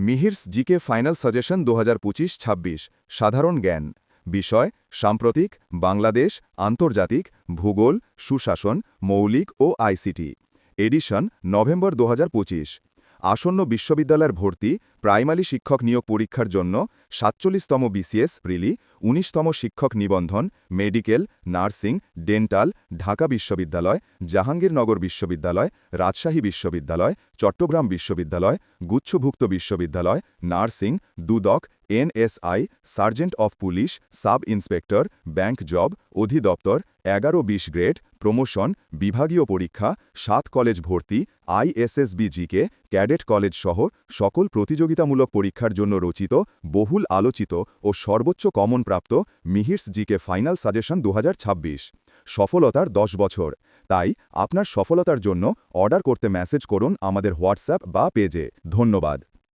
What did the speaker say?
মিহিরস GK final suggestion দু হাজার সাধারণ জ্ঞান। বিষয়, সাম্প্রতিক, বাংলাদেশ, আন্তর্জাতিক, ভূগোল, সুশাসন, মৌলিক ও আইসিটি। এডিশন, নভেম্বর দু হাজার পঁচিশ। আসন্ন বিশ্ববিদ্যালয়ের ভর্তি প্রাইমারি শিক্ষক নিয়োগ পরীক্ষার জন্য সাতচল্লিশতম বিসিএস প্রিলি, উনিশতম শিক্ষক নিবন্ধন, মেডিকেল, নার্সিং, ডেন্টাল, ঢাকা বিশ্ববিদ্যালয়, জাহাঙ্গীরনগর বিশ্ববিদ্যালয়, রাজশাহী বিশ্ববিদ্যালয়, চট্টগ্রাম বিশ্ববিদ্যালয়, গুচ্ছভুক্ত বিশ্ববিদ্যালয়, nursing, Dudok NSI, sergeant of police, sub inspector, bank job, অধিদপ্তর এগারো বিশ গ্রেড, প্রমোশন, বিভাগীয় পরীক্ষা, সাত কলেজ ভর্তি, আইএসএসবিজিকে, ক্যাডেট কলেজ সহ সকল প্রতিযোগিতামূলক পরীক্ষার জন্য রচিত, বহুল আলোচিত ও সর্বোচ্চ কমন প্রাপ্ত মিহিরস জিকে ফাইনাল সাজেশন দু হাজার ছাব্বিশ। সফলতার দশ বছর। তাই আপনার সফলতার জন্য অর্ডার করতে মেসেজ করুন আমাদের হোয়াটসঅ্যাপ বা পেজে। ধন্যবাদ।